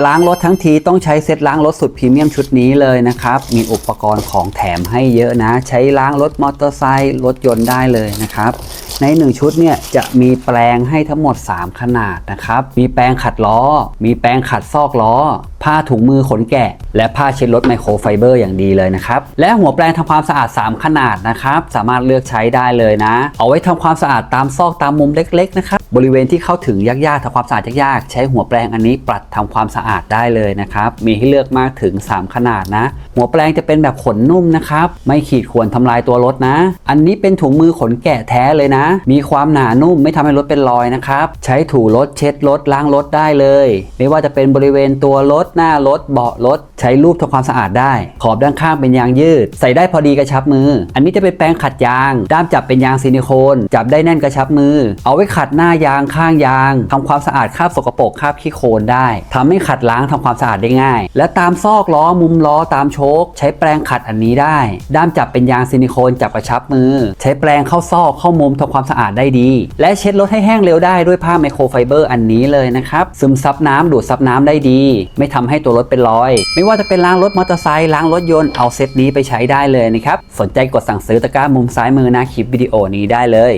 จะล้างรถทั้งทีต้องใช้เซ็ตล้างรถสุดพรีเมียมชุดนี้เลยนะครับ มีอุปกรณ์ของแถมให้เยอะนะ ใช้ล้างรถมอเตอร์ไซค์รถยนต์ได้เลยนะครับ ใน 1 ชุดเนี่ยจะมีแปลงให้ทั้งหมด 3 ขนาดนะครับ มีแปรงขัดล้อ มีแปรงขัดซอกล้อผ้าถุงมือขนแกะ และผ้าเช็ดรถไมโครไฟเบอร์อย่างดีเลยนะครับ และหัวแปรงทำความสะอาด 3 ขนาดนะครับ สามารถเลือกใช้ได้เลยนะ เอาไว้ทำความสะอาดตามซอกตามมุมเล็กๆนะครับบริเวณที่เข้าถึงยากๆทำความสะอาดยากๆ ใช้หัวแปรงอันนี้ปัดทำความสะอาดได้เลยนะครับ มีให้เลือกมากถึง 3 ขนาดนะ หัวแปรงจะเป็นแบบขนนุ่มนะครับ ไม่ขีดข่วนทำลายตัวรถนะ อันนี้เป็นถุงมือขนแกะแท้เลยนะ มีความหนานุ่มไม่ทำให้รถเป็นรอยนะครับ ใช้ถูรถเช็ดรถล้างรถได้เลย ไม่ว่าจะเป็นบริเวณตัวรถหน้ารถเบาะรถ ใช้รูปทำความสะอาดได้ ขอบด้านข้างเป็นยางยืด ใส่ได้พอดีกระชับมือ อันนี้จะเป็นแปรงขัดยาง ด้ามจับเป็นยางซิลิโคน จับได้แน่นกระชับมือ เอาไว้ขัดหน้ายางข้างยางทำความสะอาดคราบสกปรกคราบขี้โคลนได้ทำให้ขัดล้างทำความสะอาดได้ง่าย และตามซอกล้อมุมล้อตามโชคใช้แปรงขัดอันนี้ได้ ด้ามจับเป็นยางซิลิโคนจับกระชับมือ ใช้แปรงเข้าซอกเข้ามุมทำความสะอาดได้ดี และเช็ดรถให้แห้งเร็วได้ด้วยผ้าไมโครไฟเบอร์อันนี้เลยนะครับซึมซับน้ำดูดซับน้ำได้ดี ไม่ทำให้ตัวรถเป็นรอยไม่ว่าจะเป็นล้างรถมอเตอร์ไซค์ล้างรถยนต์เอาเซตนี้ไปใช้ได้เลยนะครับ สนใจกดสั่งซื้อตะกร้ามุมซ้ายมือหน้าคลิปวิดีโอนี้ได้เลย